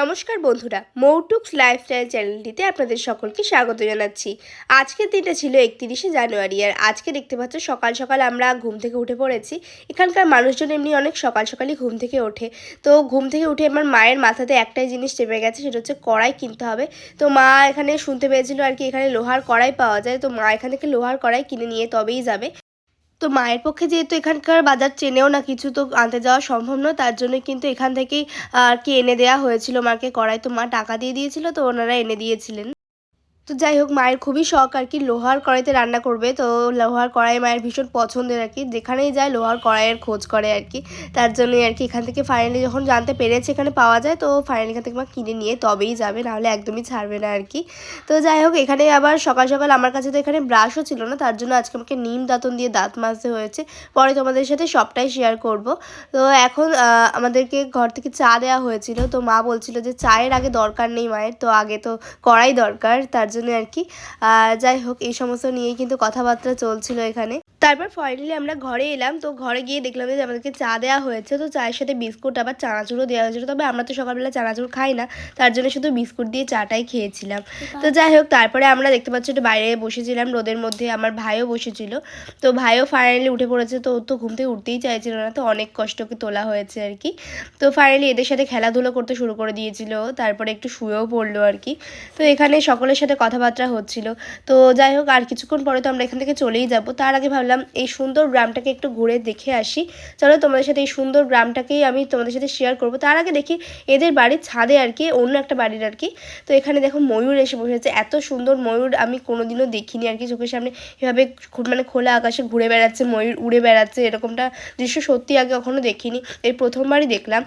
নমস্কার বন্ধুরা, মৌটুক্স লাইফস্টাইল চ্যানেলটিতে আপনাদের সকলকে স্বাগত জানাচ্ছি। আজকের দিনটা ছিল একত্রিশে জানুয়ারি আর আজকে দেখতে পাচ্ছ সকাল সকাল আমরা ঘুম থেকে উঠে পড়েছি। এখানকার মানুষজন এমনি অনেক সকাল সকালই ঘুম থেকে ওঠে। তো ঘুম থেকে উঠে আমার মায়ের মাথাতে একটাই জিনিস চেপে গেছে, সেটা হচ্ছে কড়াই কিনতে হবে। তো মা এখানে শুনতে পেয়েছিল আর কি এখানে লোহার কড়াই পাওয়া যায়, তো মা এখান থেকে লোহার কড়াই কিনে নিয়ে তবেই যাবে। তো মায়ের পক্ষে যেহেতু এখানকার বাজার চেনেও না কিছু তো আনতে যাওয়া সম্ভব নয়, তার জন্য কিন্তু এখান থেকেই আর কি এনে দেওয়া হয়েছিল মাকে। কড়াই তো মা টাকা দিয়ে দিয়েছিল, তো ওনারা এনে দিয়েছিলেন। তো যাই হোক, মায়ের খুবই শখ আর কি। লোহার কড়াইতে রান্না করবে। তো লোহার কড়াই মায়ের ভীষণ পছন্দের আর কি। যেখানেই যায় লোহার কড়াইয়ের খোঁজ করে আর কি। তার জন্যই আর কি এখান থেকে ফাইনালি যখন জানতে পেরেছে এখানে পাওয়া যায়, তো ফাইনালি এখান থেকে মা কিনে নিয়ে তবেই যাবে, নাহলে একদমই ছাড়বে না আর কি। তো যাই হোক, এখানে আবার সকাল সকাল আমার কাছে তো এখানে ব্রাশও ছিল না, তার জন্য আজকে আমাকে নিম দাঁতন দিয়ে দাঁত মাজতে হয়েছে। পরে তোমাদের সাথে সবটাই শেয়ার করব। তো এখন আমাদেরকে ঘর থেকে চা দেওয়া হয়েছিল। তো মা বলছিল যে, চায়ের আগে দরকার নেই মায়ের, তো আগে তো করাই দরকার। তার জন্য আর কি। যাই হোক এই সমস্ত নিয়েই কিন্তু কথাবার্তা চলছিল এখানে। তারপর ফাইনালি আমরা ঘরে এলাম তো ঘরে গিয়ে দেখলাম যে আমাদেরকে চা দেওয়া হয়েছে তো চায়ের সাথে বিস্কুট আবার চানাচুরও দেওয়া হয়েছিল তবে আমরা তো সকালবেলা চানাচুর খাই না তার জন্য শুধু বিস্কুট দিয়ে চাটাই খেয়েছিলাম। তো যাই হোক তারপরে আমরা দেখতে পাচ্ছি একটু বাইরে বসেছিলাম রোদের মধ্যে আমার ভাইও বসেছিল তো ভাইও ফাইনালি উঠে পড়েছে তো ও তো ঘুম থেকে উঠতেই চাইছিল না তো অনেক কষ্টকে তোলা হয়েছে আর কি। তো ফাইনালি এদের সাথে খেলাধুলো করতে শুরু করে দিয়েছিল তারপরে একটু শুয়েও পড়ল আর কি। তো এখানে সকলের সাথে কথাবার্তা হচ্ছিল তো যাই হোক আর কিছুক্ষণ পরে তো আমরা এখান থেকে চলেই যাব তার আগে ভাবলাম এই সুন্দর গ্রামটাকে একটু ঘুরে দেখে আসি। চলো তোমাদের সাথে এই সুন্দর গ্রামটাকেই আমি তোমাদের সাথে শেয়ার করব। তার আগে দেখি এদের বাড়ির ছাদে আর কি, অন্য একটা বাড়ির আর কি। তো এখানে দেখো ময়ূর এসে বসেছে এত সুন্দর ময়ূর আমি কোনোদিনও দেখিনি আর কি চোখের সামনে। এভাবে মানে খোলা আকাশে ঘুরে বেড়াচ্ছে, ময়ূর উড়ে বেড়াচ্ছে, এরকমটা দৃশ্য সত্যি আগে কখনো দেখিনি। এই প্রথমবারই দেখলাম।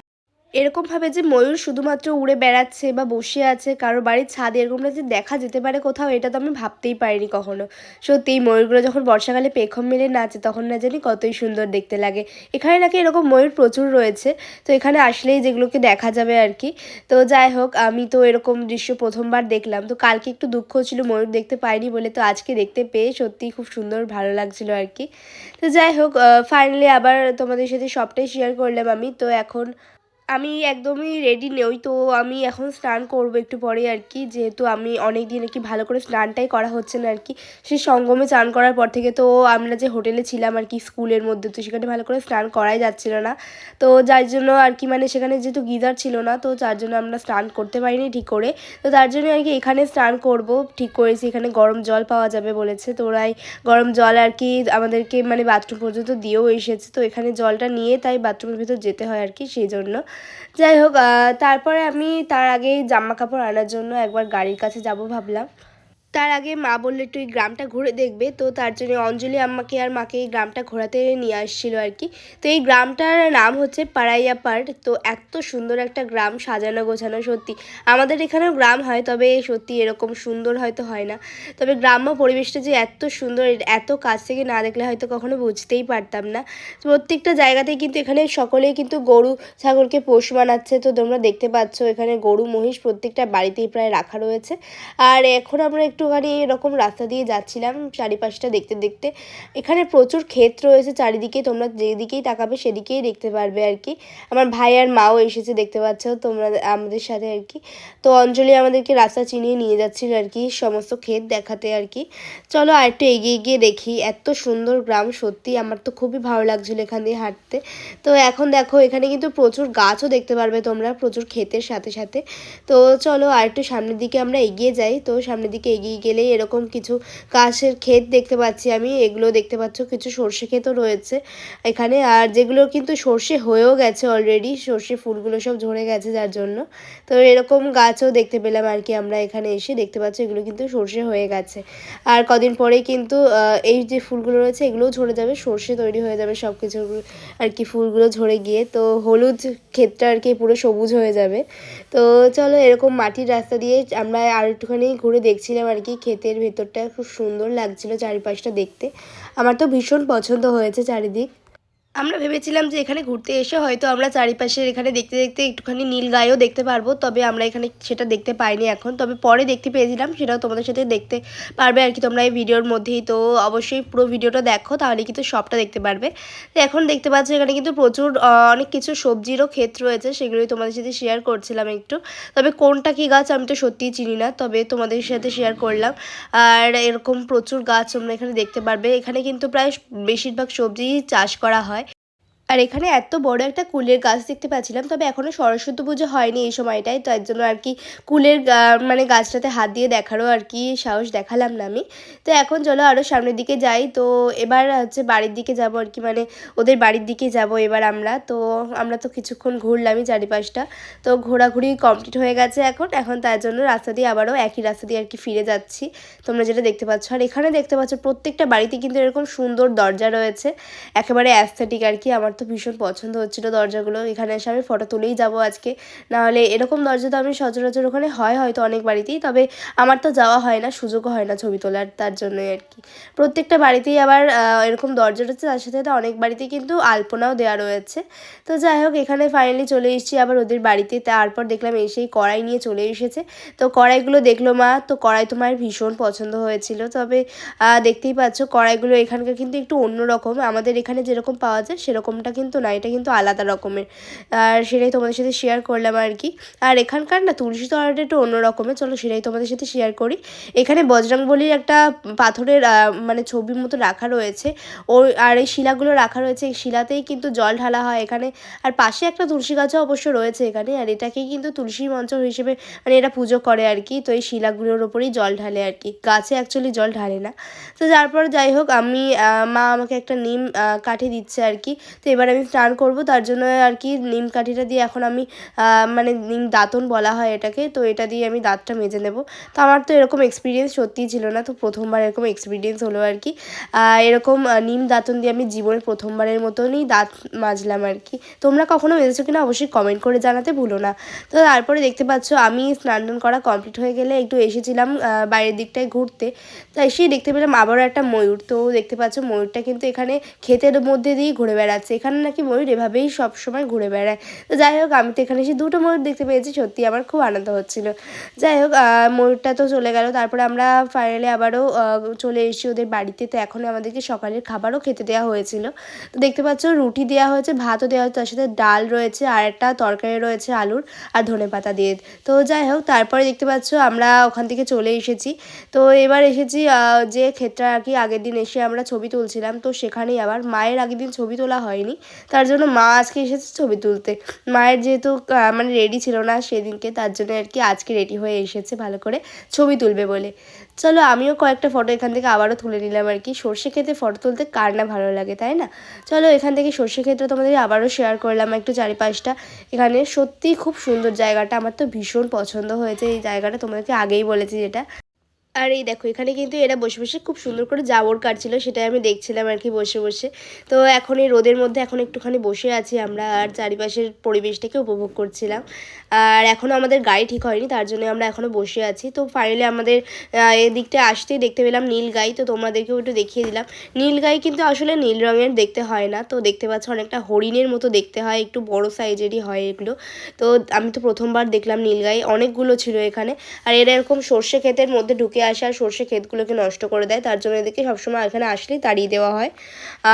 এরকমভাবে যে ময়ূর শুধুমাত্র উড়ে বেড়াচ্ছে বা বসে আছে কারও বাড়ির ছাদে, এরকমটা যে দেখা যেতে পারে কোথাও, এটা তো আমি ভাবতেই পারিনি কখনো। সত্যি, এই ময়ূরগুলো যখন বর্ষাকালে পেখম মেলে নাচে, তখন না জানি কতই সুন্দর দেখতে লাগে। এখানে নাকি এরকম ময়ূর প্রচুর রয়েছে, তো এখানে আসলেই যেগুলোকে দেখা যাবে আর কি। তো যাই হোক, আমি তো এরকম দৃশ্য প্রথমবার দেখলাম, তো কালকে একটু দুঃখ ছিল ময়ূর দেখতে পাইনি বলে তো আজকে দেখতে পেয়ে সত্যিই খুব সুন্দর, ভালো লাগছিল আর কি। তো যাই হোক ফাইনালি আবার তোমাদের সাথে সবটাই শেয়ার করলাম আমি, তো এখন আমি একদমই রেডি নই, তো আমি এখন স্নান করব একটু পরে আর কি। যেহেতু আমি অনেক দিন আর কি ভালো করে স্নানটাই করা হচ্ছে না আর কি। সেই সঙ্গমে স্নান করার পর থেকে তো আমরা যে হোটেলে ছিলাম আর কি স্কুলের মধ্যে, তো সেখানে ভালো করে স্নান করাই যাচ্ছিল না। তো যার জন্য আর কি মানে সেখানে যেহেতু গিজার ছিল না, তো যার জন্য আমরা স্নান করতে পারিনি ঠিক করে। তো তার জন্য আর কি এখানে স্নান করব, ঠিক করেছি। এখানে গরম জল পাওয়া যাবে বলেছে, তো ওরাই গরম জল আর কি আমাদেরকে মানে বাথরুম পর্যন্ত দিয়েও এসেছে। তো এখানে জলটা নিয়ে তাই বাথরুমের ভিতর যেতে হয় আর কি, সেই জন্য। যাই হোক তারপরে আমি তার আগে জামা কাপড় আনার জন্য একবার গাড়ির কাছে যাব ভাবলাম। তার আগে মা বলল একটু এই গ্রামটা ঘুরে দেখবে। তো তার জন্য অঞ্জলি আম্মাকে আর মাকে এই গ্রামটা ঘোরাতে নিয়ে আসছিল আর কি। তো এই গ্রামটার নাম হচ্ছে পাড়াইয়া পাড়। তো এত সুন্দর একটা গ্রাম, সাজানো গোছানো, সত্যি। আমাদের এখানেও গ্রাম হয়, তবে সত্যি এরকম সুন্দর হয়তো হয় না। তবে গ্রাম্য পরিবেশটা যে এত সুন্দর, এত কাছ থেকে না দেখলে হয়তো কখনো বুঝতেই পারতাম না। প্রত্যেকটা জায়গাতেই কিন্তু এখানে সকলেই কিন্তু গরু, ছাগলকে পোষ বানাচ্ছে। তো তোমরা দেখতে পাচ্ছ, এখানে গরু, মহিষ প্রত্যেকটা বাড়িতেই প্রায় রাখা রয়েছে। আর এখন আমরা একটুখানি এরকম রাস্তা দিয়ে যাচ্ছিলাম চারিপাশটা দেখতে দেখতে। এখানে প্রচুর ক্ষেত রয়েছে, চারিদিকে তোমরা যেদিকেই তাকাবে সেদিকেই দেখতে পারবে আর কি। আমার ভাই আর মাও এসেছে দেখতে পাচ্ছ তোমরা, আমাদের সাথে আর কি। তো অঞ্জলি আমাদেরকে রাস্তা চিনিয়ে নিয়ে যাচ্ছিল আর কি, সমস্ত ক্ষেত দেখাতে আর কি। চলো আর একটু এগিয়ে গিয়ে দেখি, এত সুন্দর গ্রাম সত্যি আমার তো খুবই ভালো লাগছিল এখান দিয়ে হাঁটতে। তো এখন দেখো, এখানে কিন্তু প্রচুর গাছও দেখতে পারবে তোমরা, প্রচুর ক্ষেতের সাথে সাথে। তো চলো আর একটু সামনের দিকে আমরা এগিয়ে যাই, তো সামনের দিকে এগিয়ে এগিয়ে গেলেই এরকম কিছু কাশের ক্ষেত দেখতে পাচ্ছি আমি, এগুলো দেখতে পাচ্ছ, কিছু সর্ষে ক্ষেতও রয়েছে এখানে। আর যেগুলো কিন্তু সর্ষে হয়েও গেছে অলরেডি সর্ষে ফুলগুলো সব ঝরে গেছে যার জন্য। তো এরকম গাছও দেখতে পেলাম আর কি আমরা এখানে এসে দেখতে পাচ্ছি, এগুলো কিন্তু সর্ষে হয়ে গেছে। আর কদিন পরেই কিন্তু এই যে ফুলগুলো রয়েছে, এগুলোও ঝরে যাবে, সর্ষে তৈরি হয়ে যাবে সব কিছু আর কি, ফুলগুলো ঝরে গিয়ে। তো হলুদ ক্ষেতটা আর কি পুরো সবুজ হয়ে যাবে। তো চলো এরকম মাটির রাস্তা দিয়ে আমরা আর একটুখানি ঘুরে দেখছিলাম আর কি ক্ষেতের ভেতরটা খুব সুন্দর লাগছিল চারিপাশটা দেখতে। আমার তো ভীষণ পছন্দ হয়েছে চারিদিক। আমরা ভেবেছিলাম যে এখানে ঘুরতে এসে হয়তো আমরা চারিপাশের এখানে দেখতে দেখতে একটুখানি নীল গায়েও দেখতে পারব, তবে আমরা এখানে সেটা দেখতে পাইনি এখন। তবে পরে দেখতে পেয়েছিলাম, সেটাও তোমাদের সাথে দেখতে পারবে আর কি তোমরা এই ভিডিওর মধ্যেই। তো অবশ্যই পুরো ভিডিওটা দেখো, তাহলে কিন্তু সবটা দেখতে পারবে। এখন দেখতে পাচ্ছ এখানে কিন্তু প্রচুর অনেক কিছু সবজিরও ক্ষেত রয়েছে, সেগুলোই তোমাদের সাথে শেয়ার করছিলাম একটু। তবে কোনটা কি গাছ আমি তো সত্যিই চিনি না, তবে তোমাদের সাথে শেয়ার করলাম। আর এরকম প্রচুর গাছ তোমরা এখানে দেখতে পারবে। এখানে কিন্তু প্রায় বেশিরভাগ সবজি চাষ করা হয়। আর এখানে এত বড় একটা কুলের গাছ দেখতে পাচ্ছিলাম, তবে এখনও সরস্বতী পুজো হয়নি এই সময়টায় তার জন্য আর কি কুলের মানে গাছটাতে হাত দিয়ে দেখারও আর কি সাহস দেখালাম না আমি। তো এখন চলো আরও সামনের দিকে যাই, তো এবার হচ্ছে বাড়ির দিকে যাব আর কি মানে ওদের বাড়ির দিকে যাব এবার আমরা। তো আমরা তো কিছুক্ষণ ঘুরলামই চারিপাশটা, তো ঘোরাঘুরি কমপ্লিট হয়ে গেছে এখন এখন তার জন্য রাস্তা দিয়ে আবারও একই রাস্তা দিয়ে আর কি ফিরে যাচ্ছি। তোমরা যেটা দেখতে পাচ্ছ, আর এখানে দেখতে পাচ্ছ প্রত্যেকটা বাড়িতে কিন্তু এরকম সুন্দর দরজা রয়েছে, একেবারে অ্যাস্থেটিক আর কি, আমার তো ভীষণ পছন্দ হচ্ছিল দরজাগুলো। এখানে এসে আমি ফটো তুলেই যাব আজকে। নাহলে এরকম দরজা তো আমি সচরাচর ওখানে হয় হয়তো অনেক বাড়িতেই, তবে আমার তো যাওয়া হয় না, সুযোগও হয় না ছবি তোলার তার জন্যই আর কি। প্রত্যেকটা বাড়িতেই আবার এরকম দরজা রয়েছে, তার সাথে সাথে অনেক বাড়িতেই কিন্তু আলপনাও দেওয়া রয়েছে। তো যাই হোক, এখানে ফাইনালি চলে এসেছি আবার ওদের বাড়িতে। তারপর দেখলাম এসেই কড়াই নিয়ে চলে এসেছে। তো কড়াইগুলো দেখল মা, তো কড়াই তো মায়ের ভীষণ পছন্দ হয়েছিল। তবে দেখতেই পাচ্ছ কড়াইগুলো এখানকার কিন্তু একটু অন্যরকম। আমাদের এখানে যেরকম পাওয়া যায়, সেরকমটা কিন্তু না, এটা কিন্তু আলাদা রকমের। আর সেটাই তোমাদের সাথে শেয়ার করলাম আর কি। আর এখানকার না তুলসী তলাটা একটু অন্য রকমের, চলো সেটাই তোমাদের সাথে শেয়ার করি। এখানে বজরংবলির একটা পাথরের মানে ছবির মতো রাখা রয়েছে। ও আর এই শিলাগুলো রাখা রয়েছে, এই শিলাতেই কিন্তু জল ঢালা হয় এখানে। আর পাশে একটা তুলসী গাছও অবশ্য রয়েছে এখানে, আর এটাকেই কিন্তু তুলসী মঞ্চ হিসেবে মানে এটা পুজো করে আর কি। তো এই শিলাগুলোর ওপরেই জল ঢালে আর কি। গাছে অ্যাকচুয়ালি জল ঢালে না। তো তারপর যাই হোক, আমি মা আমাকে একটা নিম কাঠি দিচ্ছে আর কি। তো এবার আমি স্নান করব, তার জন্য আর কি নিম কাঠিটা দিয়ে এখন আমি মানে নিম দাঁতন বলা হয় এটাকে, তো এটা দিয়ে আমি দাঁতটা মেজে নেব। তো আমার তো এরকম এক্সপিরিয়েন্স সত্যিই ছিল না, তো প্রথমবার এরকম এক্সপিরিয়েন্স হলো আর কি। এরকম নিম দাঁতন দিয়ে আমি জীবনের প্রথমবারের মতনই দাঁত মাজলাম আর কি। তোমরা কখনো মেজেছো কিনা অবশ্যই কমেন্ট করে জানাতে ভুলো না। তো তারপরে দেখতে পাচ্ছ, আমি স্নান টান করা কমপ্লিট হয়ে গেলে একটু এসেছিলাম বাইরের দিকটায় ঘুরতে। তো এসেই দেখতে পেলাম আবারও একটা ময়ূর, তো দেখতে পাচ্ছ ময়ূরটা কিন্তু এখানে ক্ষেতের মধ্যে দিয়েই ঘুরে বেড়াচ্ছে। এখানে নাকি ময়ূর এভাবেই সব সময় ঘুরে বেড়ায়। তো যাই হোক, আমি তো এখানে এসে দুটো ময়ূর দেখতে পেয়েছি, সত্যি আমার খুব আনন্দ হচ্ছিল। যাই হোক ময়ূরটা তো চলে গেল, তারপরে আমরা ফাইনালি আবারও চলে এসেছি ওদের বাড়িতে। তো এখন আমাদেরকে সকালের খাবারও খেতে দেওয়া হয়েছিল। তো দেখতে পাচ্ছ, রুটি দেওয়া হয়েছে, ভাতও দেওয়া হয়েছে, তার সাথে ডাল রয়েছে, আর একটা তরকারি রয়েছে, আলুর আর ধনে পাতা দিয়ে। তো যাই হোক, তারপরে দেখতে পাচ্ছ, আমরা ওখান থেকে চলে এসেছি। তো এবার এসেছি যে ক্ষেত্রে আর কি আগের দিন এসে আমরা ছবি তুলছিলাম, তো সেখানেই আবার মায়ের আগের দিন ছবি তোলা হয়নি। তার জন্য মা আজকে এসেছে ছবি তুলতে। মায়ের যেহেতু মানে রেডি ছিল না সেদিনকে, তার জন্য আর কি আজকে রেডি হয়ে এসেছে ভালো করে ছবি তুলবে বলে। চলো আমিও কয়েকটা ফটো এখান থেকে আবারও তুলে নিলাম আর কি। সর্ষে খেতে ফটো তুলতে কার না ভালো লাগে, তাই না? চলো এখান থেকে সর্ষে ক্ষেত্রে তোমাদের আবারও শেয়ার করলাম একটু চারিপাশটা। এখানে সত্যিই খুব সুন্দর জায়গাটা। আমার তো ভীষণ পছন্দ হয়েছে এই জায়গাটা। তোমাদেরকে আগেই বলেছি যেটা। আর এই দেখো, এখানে কিন্তু এরা বসে বসে খুব সুন্দর করে জাবর কাটছিল, সেটাই আমি দেখছিলাম আর কি বসে বসে। তো এখন এই রোদের মধ্যে এখন একটুখানি বসে আছি আমরা, আর চারিপাশের পরিবেশটাকে উপভোগ করছিলাম। আর এখনও আমাদের গাড়ি ঠিক হয়নি, তার জন্য আমরা এখনও বসে আছি। তো ফাইনালি আমাদের এদিকটা আসতেই দেখতে পেলাম নীল গাই, তো তোমাদেরকেও একটু দেখিয়ে দিলাম। নীল গাই কিন্তু আসলে নীল রঙের দেখতে হয় না, তো দেখতে পাচ্ছ অনেকটা হরিণের মতো দেখতে হয়, একটু বড় সাইজেরই হয় এগুলো। তো আমি তো প্রথমবার দেখলাম নীল গাই, অনেকগুলো ছিল এখানে। আর এরা এরকম সর্ষে ক্ষেতের মধ্যে ঢুকে আসে আর সর্ষে ক্ষেতগুলোকে নষ্ট করে দেয়, তার জন্য এদেরকে সবসময় এখানে আসলেই তাড়িয়ে দেওয়া হয়।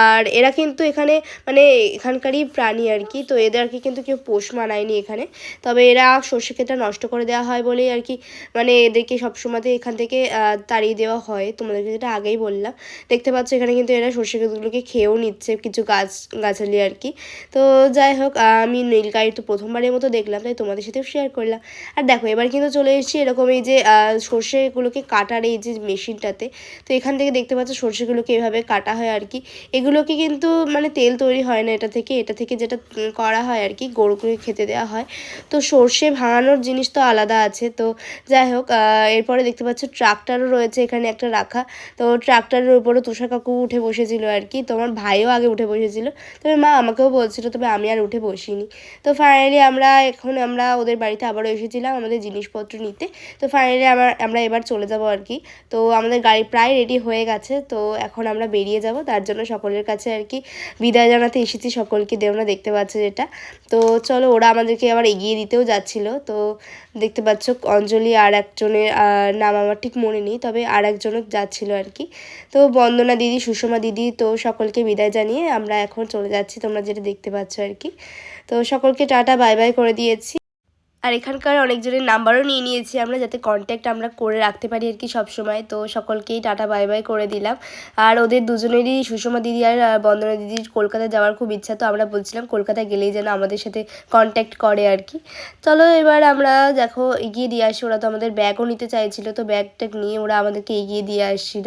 আর এরা কিন্তু এখানে মানে এখানকারই প্রাণী আর কি, তো এদেরকে কিন্তু কেউ পোষ মানায়নি এখানে। তবে এরা সর্ষে ক্ষেতটা নষ্ট করে দেওয়া হয় বলেই আর কি মানে এদেরকে সবসময়তে এখান থেকে তাড়িয়ে দেওয়া হয়। তোমাদেরকে যেটা আগেই বললাম। দেখতে পাচ্ছ এখানে কিন্তু এরা সর্ষে ক্ষেতগুলোকে খেয়েও নিচ্ছে, কিছু গাছ, গাছালি আর কি। তো যাই হোক আমি নীলগাড়ি তো প্রথমবারের মতো দেখলাম, তাই তোমাদের সাথেও শেয়ার করলাম। আর দেখো, এবার কিন্তু চলে এসেছি এরকম এই যে সর্ষেগুলোকে কাটার এই যে মেশিনটাতে। তো এখান থেকে দেখতে পাচ্ছ সর্ষেগুলোকে এভাবে কাটা হয় আর কি। এগুলোকে কিন্তু মানে তেল তৈরি হয় না এটা থেকে। এটা থেকে যেটা করা হয় আর কি, গরুকে খেতে দেওয়া হয়। তো সর্ষে ভাঙানোর জিনিস তো আলাদা আছে। তো যাই হোক এরপরে দেখতে পাচ্ছ ট্রাক্টারও রয়েছে এখানে একটা রাখা। তো ট্রাক্টরের উপরে তুষার কাকু উঠে বসেছিল আর কি। তোমার ভাইও আগে উঠে বসেছিল। তবে মা আমাকেও বলছিল, তবে আমি আর উঠে বসিনি। তো ফাইনালি আমরা এখন আমরা ওদের বাড়িতে আবারও এসেছিলাম আমাদের জিনিসপত্র নিতে। তো ফাইনালি আমার, আমরা এবার চলে যাব আর কি। তো আমাদের গাড়ি প্রায় রেডি হয়ে গেছে। তো এখন আমরা বেরিয়ে যাব। তার জন্য সকলের কাছে আর কি বিদায় জানাতে এসেছি সকলকে। দেওনা দেখতে পাচ্ছে যেটা। তো চলো ওরা আমাদেরকে আবার এগিয়ে দিতেও যাচ্ছিল, তো দেখতে পাচ্ছ অঞ্জলি আর একজনের নাম আমার ঠিক মনে নেই, তবে আর একজনও যাচ্ছিল আর কি। তো বন্দনা দিদি, সুষমা দিদি, তো সকলকে বিদায় জানিয়ে আমরা এখন চলে যাচ্ছি, তোমরা যেটা দেখতে পাচ্ছ আর কি। তো সকলকে টাটা, বাই বাই করে দিয়েছি। আর এখানকার অনেকজনের নাম্বারও নিয়ে নিয়েছি আমরা যাতে কন্ট্যাক্ট আমরা করে রাখতে পারি আর কি সবসময়। তো সকলকেই টাটা বাই বাই করে দিলাম। আর ওদের দুজনেরই সুষমা দিদি আর বন্দনা দিদির কলকাতা যাওয়ার খুব ইচ্ছা। তো আমরা বলছিলাম কলকাতা গেলেই যেন আমাদের সাথে কন্ট্যাক্ট করে আর কি। চলো এবার আমরা দেখো এগিয়ে দিয়ে আসি। ওরা তো আমাদের ব্যাগও নিতে চাইছিল। তো ব্যাগটা নিয়ে ওরা আমাদেরকে এগিয়ে দিয়ে আসছিল।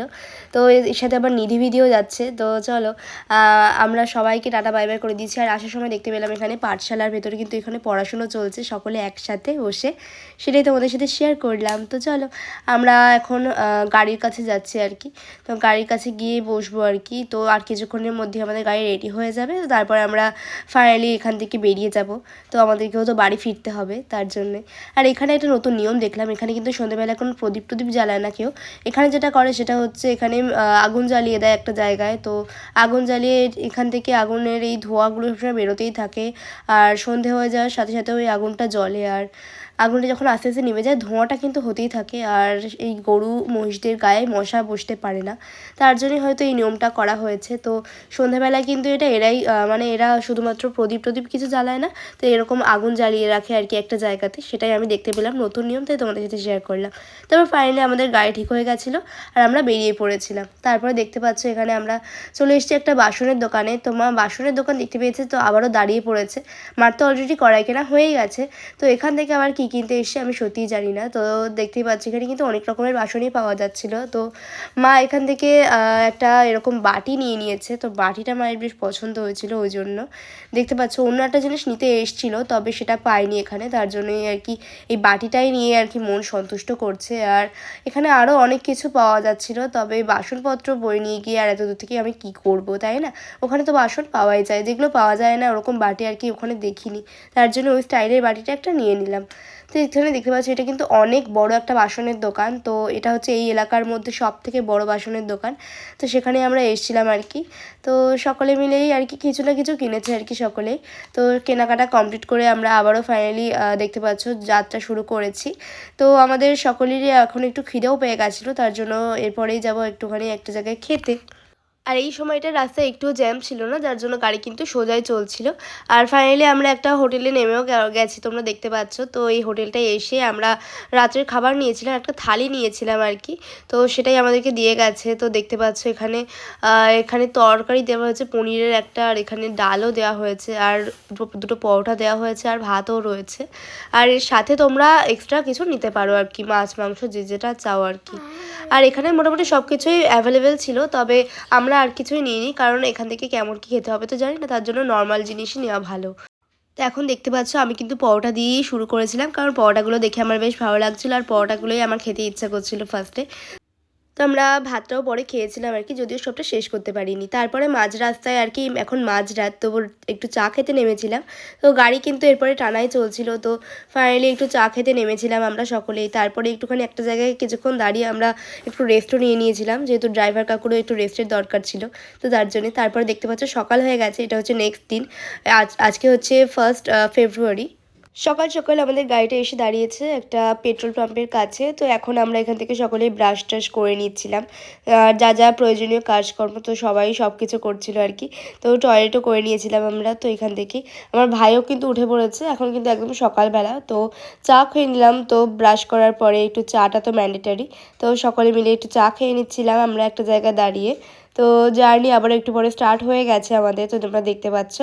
তো এর সাথে আবার নিধি ভিডিও যাচ্ছে। তো চলো আমরা সবাইকে টাটা বাই বাই করে দিয়েছি। আর আসার সময় দেখতে পেলাম এখানে পাঠশালার ভেতরে কিন্তু এখানে পড়াশুনো চলছে। সকলে একসাথে বসে সেটাই তোমাদের সাথে শেয়ার করলাম। তো চলো, আমরা এখন গাড়ির কাছে যাচ্ছি আর কি। তো গাড়ির কাছে গিয়ে বসবো আর কি। তো আর কিছুক্ষণের মধ্যে আমাদের গাড়ি রেডি হয়ে যাবে। তো তারপরে আমরা ফাইনালি এখান থেকে বেরিয়ে যাব। তো আমাদেরকেও তো বাড়ি ফিরতে হবে তার জন্যে। আর এখানে একটা নতুন নিয়ম দেখলাম। এখানে কিন্তু সন্ধ্যেবেলা কোনো প্রদীপ টদীপ জ্বালায় না কেউ। এখানে যেটা করে সেটা হচ্ছে এখানে আগুন জ্বালিয়ে দেয় একটা জায়গায়। তো আগুন জ্বালিয়ে এখান থেকে আগুনের এই ধোঁয়াগুলো সবসময় বেরোতেই থাকে। আর সন্ধে হয়ে যাওয়ার সাথে সাথে ওই আগুনটা জ্বলে। আর আর আগুনটা যখন আস্তে আস্তে নেমে যায়, ধোঁয়াটা কিন্তু হতেই থাকে আর এই গরু মহিষদের গায়ে মশা বসতে পারে না। তার জন্যই হয়তো এই নিয়মটা করা হয়েছে। তো সন্ধ্যাবেলায় কিন্তু এটা এরাই মানে এরা শুধুমাত্র প্রদীপ টদীপ কিছু জ্বালায় না, তো এরকম আগুন জ্বালিয়ে রাখে আর কি একটা জায়গাতে। সেটাই আমি দেখতে পেলাম নতুন নিয়ম, তাই তোমাদের সাথে শেয়ার করলাম। তারপর ফাইনালি আমাদের গাড়ি ঠিক হয়ে গেছিল আর আমরা বেরিয়ে পড়েছিলাম। তারপরে দেখতে পাচ্ছ এখানে আমরা চলে এসেছি একটা বাসনের দোকানে। তো মা বাসনের দোকান দেখতে পেয়েছে, তো আবারও দাঁড়িয়ে পড়েছে। মার তো অলরেডি কড়াই কেনা হয়েই গেছে। তো এখান থেকে আবার কী কিনতে এসছে আমি সত্যিই জানি না। তো দেখতেই পাচ্ছি, এখানে কিন্তু অনেক রকমের বাসনই পাওয়া যাচ্ছিল। তো মা এখান থেকে একটা এরকম বাটি নিয়ে নিয়েছে। তো বাটিটা মায়ের বেশ পছন্দ হয়েছিল ওই জন্য। দেখতে পাচ্ছ, অন্য একটা জিনিস নিতে এসেছিল, তবে সেটা পাইনি এখানে। তার জন্যই আর কি এই বাটিটাই নিয়ে আর কি মন সন্তুষ্ট করছে। আর এখানে আরও অনেক কিছু পাওয়া যাচ্ছিল, তবে বাসনপত্র বই নিয়ে গিয়ে আর এত দূর থেকে আমি কি করব, তাই না? ওখানে তো বাসন পাওয়াই যায়, যেগুলো পাওয়া যায় না, ওরকম বাটি আর কি ওখানে দেখিনি। তার জন্য ওই স্টাইলের বাটিটা একটা নিয়ে নিলাম। তো এখানে দেখতে পাচ্ছি এটা কিন্তু অনেক বড় একটা বাসনের দোকান। তো এটা হচ্ছে এই এলাকার মধ্যে সব থেকে বড় বাসনের দোকান। তো সেখানে আমরা এসেছিলাম আর কি। তো সকলে মিলেই আর কি কিছু না কিছু কিনেছে আর কি সকলেই। তো কেনাকাটা কমপ্লিট করে আমরা আবারও ফাইনালি দেখতে পাচ্ছ যাত্রা শুরু করেছি। তো আমাদের সকলেরই এখন একটু খিদেও পেয়ে গেছিল, তার জন্য এরপরেই যাব একটুখানি একটা জায়গায় খেতে। আর এই সময়টা রাস্তায় একটুও জ্যাম ছিল না, যার জন্য গাড়ি কিন্তু সোজাই চলছিল। আর ফাইনালি আমরা একটা হোটেলে নেমেও গেছি, তোমরা দেখতে পাচ্ছ। তো এই হোটেলটায় এসে আমরা রাত্রের খাবার নিয়েছিলাম, একটা থালি নিয়েছিলাম আর কি। তো সেটাই আমাদেরকে দিয়ে গেছে। তো দেখতে পাচ্ছ এখানে এখানে তরকারি দেওয়া হয়েছে, পনিরের একটা, আর এখানে ডালও দেওয়া হয়েছে, আর দুটো পরোটা দেওয়া হয়েছে, আর ভাতও রয়েছে। আর এর সাথে তোমরা এক্সট্রা কিছু নিতে পারো আর কি, মাছ, মাংস, যে যেটা চাও আর কি। আর এখানে মোটামুটি সব কিছুই অ্যাভেলেবেল ছিল, তবে আমরা আর কিছুই নিইনি কারণ এখান থেকে কেমন কী খেতে হবে তো জানি না, তার জন্য নর্মাল জিনিসই নেওয়া ভালো। তো এখন দেখতে পাচ্ছ, আমি কিন্তু পরোটা দিয়েই শুরু করেছিলাম, কারণ পরোটাগুলো দেখে আমার বেশ ভালো লাগছিল, আর পরোটাগুলোই আমার খেতে ইচ্ছা করছিল ফার্স্টে তো আমরা ভাতটাও পরে খেয়েছিলাম আর কি, যদিও সবটা শেষ করতে পারিনি। তারপরে মাঝ রাস্তায় আর কি, এখন মাঝরাত, তো একটু চা খেতে নেমেছিলাম। তো গাড়ি কিন্তু এরপরে টানাই চলছিল, তো ফাইনালি একটু চা খেতে নেমেছিলাম আমরা সকলেই। তারপরে একটুখানি একটা জায়গায় কিছুক্ষণ দাঁড়িয়ে আমরা একটু রেস্টও নিয়ে নিয়েছিলাম, যেহেতু ড্রাইভার কাকুরও একটু রেস্টের দরকার ছিল, তো তার জন্যে। তারপরে দেখতে পাচ্ছ সকাল হয়ে গেছে, এটা হচ্ছে নেক্সট দিন। আজ, আজকে হচ্ছে ফার্স্ট ফেব্রুয়ারি সকাল সকাল আমাদের গাড়িটা এসে দাঁড়িয়েছে একটা পেট্রোল পাম্পের কাছে। তো এখন আমরা এখান থেকে সকলে ব্রাশ টাশ করে নিচ্ছিলাম। যা যা প্রয়োজনীয় কাজকর্ম, তো সবাই সব কিছু করছিল আর কি। তো টয়লেটও করে নিয়েছিলাম আমরা তো এখান থেকে। আমার ভাইও কিন্তু উঠে পড়েছে, এখন কিন্তু একদম সকালবেলা। তো চা খেয়ে নিলাম, তো ব্রাশ করার পরে একটু চাটা তো ম্যান্ডেটারি তো সকলে মিলে একটু চা খেয়ে নিচ্ছিলাম, আমরা একটা জায়গায় দাঁড়িয়ে। তো জার্নি আবার একটু পরে স্টার্ট হয়ে গেছে আমাদের, তো তোমরা দেখতে পাচ্ছ।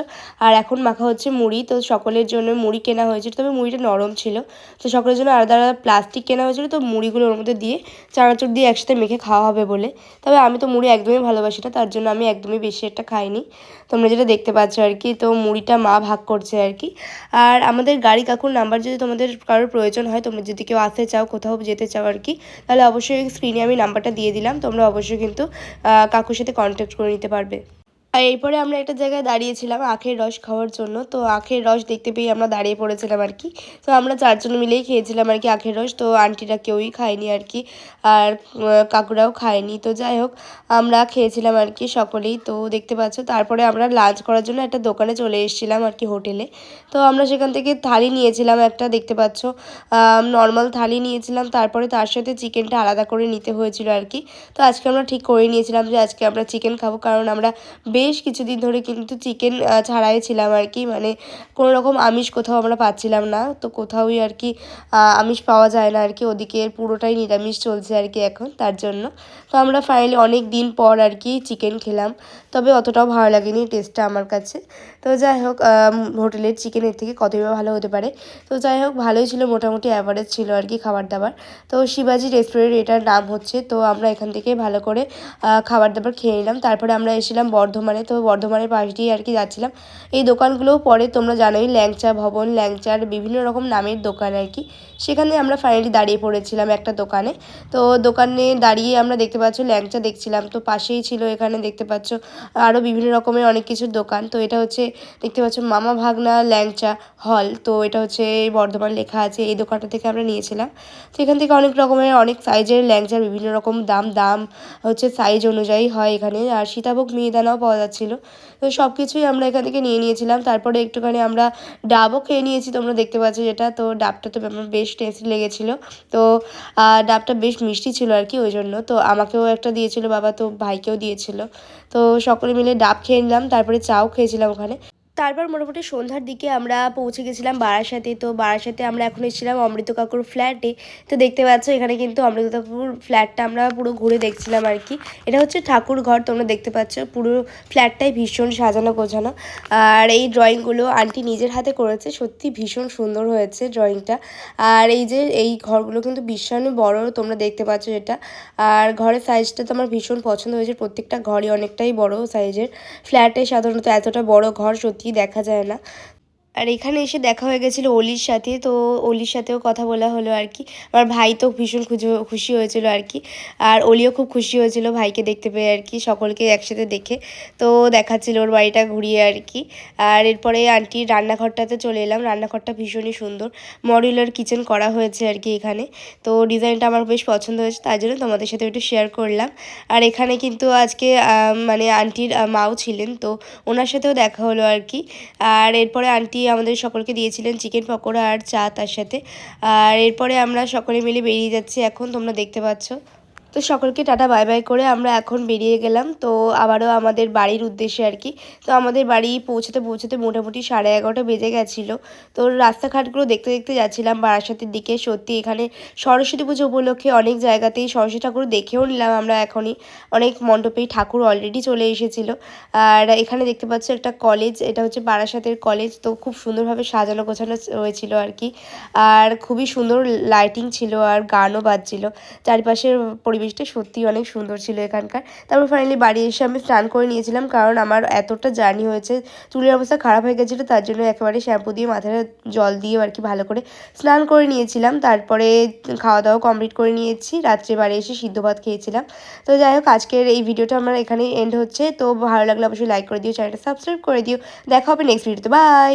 আর এখন মাখা হচ্ছে মুড়ি, তো সকলের জন্য মুড়ি কেনা হয়েছিল, তবে মুড়িটা নরম ছিল। তো সকলের জন্য আলাদা আলাদা প্লাস্টিক কেনা হয়েছিল, তো মুড়িগুলো ওর মধ্যে দিয়ে চানাচুর দিয়ে একসাথে মেখে খাওয়া হবে বলে। তবে আমি তো মুড়ি একদমই ভালোবাসি না, তার জন্য আমি একদমই বেশি একটা খাইনি। তোমরা যেটা দেখতে পাচ্ছ আর কি, তো মুড়িটা মা ভাগ করছে আর কি। আর আমাদের গাড়ি কাকুর নাম্বার যদি তোমাদের কারোর প্রয়োজন হয়, তোমরা যদি কেউ আসতে চাও, কোথাও যেতে চাও আর কি, তাহলে অবশ্যই স্ক্রিনে আমি নাম্বারটা দিয়ে দিলাম, তোমরা অবশ্যই কিন্তু কাকুর সাথে কন্ট্যাক্ট করে নিতে পারবে। আর এরপরে আমরা একটা জায়গায় দাঁড়িয়েছিলাম আখের রস খাওয়ার জন্য। তো আখের রস দেখতে পেয়ে আমরা দাঁড়িয়ে পড়েছিলাম আর কি। তো আমরা চারজন মিলেই খেয়েছিলাম আর কি আখের রস। তো আন্টিরা কেউই খায়নি আর কি, আর কাকুরাও খায়নি। তো যাই হোক, আমরা খেয়েছিলাম আর কি সকলেই। তো দেখতে পাচ্ছ, তারপরে আমরা লাঞ্চ করার জন্য একটা দোকানে চলে এসেছিলাম আর কি হোটেলে তো আমরা সেখান থেকে থালি নিয়েছিলাম একটা, দেখতে পাচ্ছ। নর্মাল থালি নিয়েছিলাম, তারপরে তার সাথে চিকেনটা আলাদা করে নিতে হয়েছিল আর কি। তো আজকে আমরা ঠিক করে নিয়েছিলাম যে আজকে আমরা চিকেন খাব, কারণ আমরা বেশ কিছুদিন ধরে কিন্তু চিকেন ছাড়াই ছিলাম আর কি। মানে কোনো রকম আমিষ কোথাও আমরা পাচ্ছিলাম না। তো কোথাওই আর কি আমিষ পাওয়া যায় না আর কি। ওদিকে পুরোটাই নিরামিষ চলছে আর কি এখন, তার জন্য। তো আমরা ফাইনালি অনেক দিন পর আর কি চিকেন খেলাম। তবে অতটাও ভালো লাগেনি টেস্টটা আমার কাছে। তো যাই হোক হোটেলের চিকেনের থেকে কতই বা ভালো হতে পারে। তো যাই হোক, ভালোই ছিল, মোটামুটি অ্যাভারেজ ছিল আর কি খাবার দাবার তো শিবাজি রেস্টুরেন্ট এটার নাম হচ্ছে, তো আমরা এখান থেকে ভালো করে খাবার দাবার খেয়ে নিলাম। তারপরে আমরা এসেছিলাম বর্ধমানে, তো বর্ধমানের পাশ দিয়ে আর কি যাচ্ছিলাম। এই দোকানগুলোও পরে তোমরা জানোই, ল্যাংচা ভবন, ল্যাংচার, বিভিন্ন রকম নামের দোকান আর কি। সেখানে আমরা ফাইনালি দাঁড়িয়ে পড়েছিলাম একটা দোকানে। তো দোকানে দাঁড়িয়ে আমরা দেখতে পাচ্ছ, ল্যাংচা দেখছিলাম। তো পাশেই ছিল এখানে দেখতে পাচ্ছ আরও বিভিন্ন রকমের অনেক কিছুর দোকান। তো এটা হচ্ছে, দেখতে পাচ্ছ মামা ভাগনা ল্যাংচা হল। তো এটা হচ্ছে বর্ধমান লেখা আছে, এই দোকানটা থেকে আমরা নিয়েছিলাম। তো এখান থেকে অনেক রকমের, অনেক সাইজের ল্যাংচার, বিভিন্ন রকম দাম দাম হচ্ছে সাইজ অনুযায়ী হয় এখানে। আর সীতাভোগ মিহিদানাও পাওয়া যাচ্ছিল। তো সব কিছুই আমরা এখান থেকে নিয়ে নিয়েছিলাম। তারপরে একটুখানি আমরা ডাবও খেয়ে নিয়েছি, তোমরা দেখতে পাচ্ছ যেটা। তো ডাবটা তো আমার বেশ টেস্টি লেগেছিলো। তো ডাবটা বেশ মিষ্টি ছিল আর কি ওই জন্য তো আমাকেও একটা দিয়েছিল, বাবা তো ভাইকেও দিয়েছিল। তো সকলে মিলে ডাব খেয়ে নিলাম, তারপরে চাও খেয়েছিলাম ওখানে। তারপর মোটামুটি সন্ধ্যার দিকে আমরা পৌঁছে গেছিলাম বারাসাতে। তো বারাসাতে আমরা এখন এসেছিলাম অমৃত কাকুর ফ্ল্যাটে তো দেখতে পাচ্ছ এখানে কিন্তু অমৃত কাকুর ফ্ল্যাটটা আমরা পুরো ঘুরে দেখছিলাম আর কি। এটা হচ্ছে ঠাকুর ঘর, তোমরা দেখতে পাচ্ছ। পুরো ফ্ল্যাটটাই ভীষণ সাজানো গোছানো। আর এই ড্রয়িংগুলো আন্টি নিজের হাতে করেছে। সত্যি ভীষণ সুন্দর হয়েছে ড্রয়িংটা আর এই যে এই ঘরগুলো কিন্তু ভীষণ বড়, তোমরা দেখতে পাচ্ছ এটা। আর ঘরের সাইজটা তো আমার ভীষণ পছন্দ হয়েছে। প্রত্যেকটা ঘরই অনেকটাই বড় সাইজের ফ্ল্যাটে সাধারণত এতটা বড় ঘর সত্যি কি দেখা যায় না। আর এখানে এসে দেখা হয়ে গেছিল অলির সাথে, তো অলির সাথেও কথা বলা হলো আর কি। আমার ভাই তো ভীষণ খুশি হয়েছিল আর কি। আর অলিও খুব খুশি হয়েছিল ভাইকে দেখতে পেয়ে আর কি, সকলকে একসাথে দেখে। তো দেখাচ্ছিল ওর বাড়িটা ঘুরিয়ে আর কি। আর এরপরে আন্টির রান্নাঘরটাতে চলে এলাম। রান্নাঘরটা ভীষণই সুন্দর। মডিউলার কিচেন করা হয়েছে আর কি এখানে। তো ডিজাইনটা আমার বেশ পছন্দ হয়েছে, তাই জন্য তোমাদের সাথে একটু শেয়ার করলাম। আর এখানে কিন্তু আজকে মানে আন্টির মাও ছিলেন, তো ওনার সাথেও দেখা হলো আর কি। আর এরপরে আন্টি আমাদের সকলকে দিয়েছিলেন চিকেন পকোড়া আর চা তার সাথে। আর এরপরে আমরা সকলে মিলে বেরিয়ে যাচ্ছি। এখন তোমরা দেখতে পাচ্ছ। তো সকলকে টাটা, বাই বাই করে আমরা এখন বেরিয়ে গেলাম। তো আবারও আমাদের বাড়ির উদ্দেশ্যে আর কি। তো আমাদের বাড়ি পৌঁছতে পৌঁছতে মোটামুটি সাড়ে এগারোটা বেজে গেছিল। তো রাস্তাঘাটগুলো দেখতে দেখতে যাচ্ছিলাম বারাসাতের দিকে। সত্যি এখানে সরস্বতী পুজো উপলক্ষে অনেক জায়গাতেই সরস্বতী ঠাকুর দেখেও নিলাম আমরা এখনই। অনেক মণ্ডপেই ঠাকুর অলরেডি চলে এসেছিল। আর এখানে দেখতে পাচ্ছ একটা কলেজ এটা হচ্ছে বারাসাতের কলেজ তো খুব সুন্দরভাবে সাজানো, গোছানো হয়েছিল আর কি। আর খুবই সুন্দর লাইটিং ছিল আর গানও বাজছিল। চারিপাশের পরিবেশ পরিবেশটা সত্যি অনেক সুন্দর ছিল এখানকার। তারপর ফাইনালি বাড়ি এসে আমি স্নান করে নিয়েছিলাম কারণ আমার এতটা জার্নি হয়েছে, চুলের অবস্থা খারাপ হয়ে গেছিল, তার জন্য একেবারে শ্যাম্পু দিয়ে মাথায় জল দিয়ে আর কি ভালো করে স্নান করে নিয়েছিলাম। তারপরে খাওয়া দাওয়া কমপ্লিট করে নিয়েছি, রাত্রে বাড়ি এসে সিদ্ধ ভাত খেয়েছিলাম। তো যাই হোক, আজকের এই ভিডিওটা আমার এখানে এন্ড হচ্ছে। তো ভালো লাগলে অবশ্যই লাইক করে দিও চ্যানেলটা সাবস্ক্রাইব করে দিও। দেখা হবে নেক্সট ভিডিওতে বাই